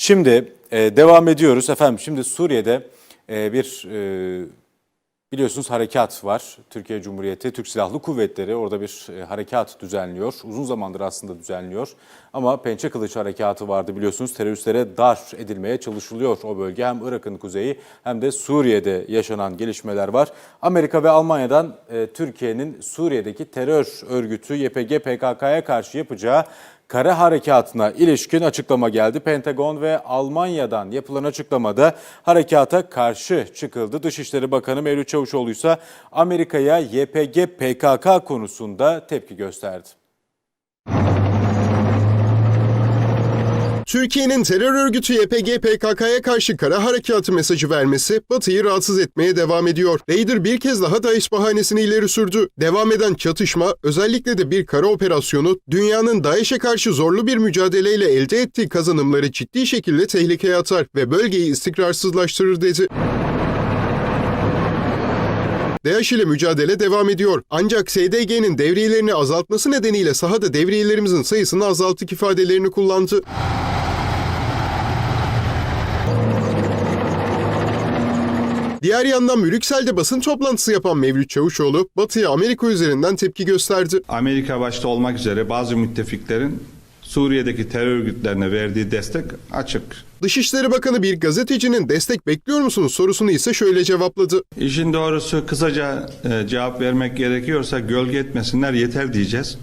Şimdi e, devam ediyoruz efendim. Şimdi Suriye'de e, bir e, biliyorsunuz harekat var. Türkiye Cumhuriyeti, Türk Silahlı Kuvvetleri orada bir e, harekat düzenliyor. Uzun zamandır aslında düzenliyor. Ama Pençe Kılıç Harekatı vardı biliyorsunuz. Teröristlere dar edilmeye çalışılıyor o bölge. Hem Irak'ın kuzeyi hem de Suriye'de yaşanan gelişmeler var. Amerika ve Almanya'dan e, Türkiye'nin Suriye'deki terör örgütü YPG PKK'ya karşı yapacağı kara harekatına ilişkin açıklama geldi. Pentagon ve Almanya'dan yapılan açıklamada harekata karşı çıkıldı. Dışişleri Bakanı Mevlüt Çavuşoğlu ise Amerika'ya YPG PKK konusunda tepki gösterdi. Türkiye'nin terör örgütü YPG PKK'ya karşı kara harekatı mesajı vermesi Batı'yı rahatsız etmeye devam ediyor. Raider bir kez daha DAEŞ bahanesini ileri sürdü. Devam eden çatışma özellikle de bir kara operasyonu dünyanın DAEŞ'e karşı zorlu bir mücadeleyle elde ettiği kazanımları ciddi şekilde tehlikeye atar ve bölgeyi istikrarsızlaştırır dedi. DAEŞ ile mücadele devam ediyor. Ancak SDG'nin devriyelerini azaltması nedeniyle sahada devriyelerimizin sayısını azalttık ifadelerini kullandı. Diğer yandan Brüksel'de basın toplantısı yapan Mevlüt Çavuşoğlu, Batı'ya Amerika üzerinden tepki gösterdi. Amerika başta olmak üzere bazı müttefiklerin Suriye'deki terör örgütlerine verdiği destek açık. Dışişleri Bakanı bir gazetecinin destek bekliyor musunuz sorusunu ise şöyle cevapladı. İşin doğrusu kısaca e, cevap vermek gerekiyorsa gölge etmesinler yeter diyeceğiz.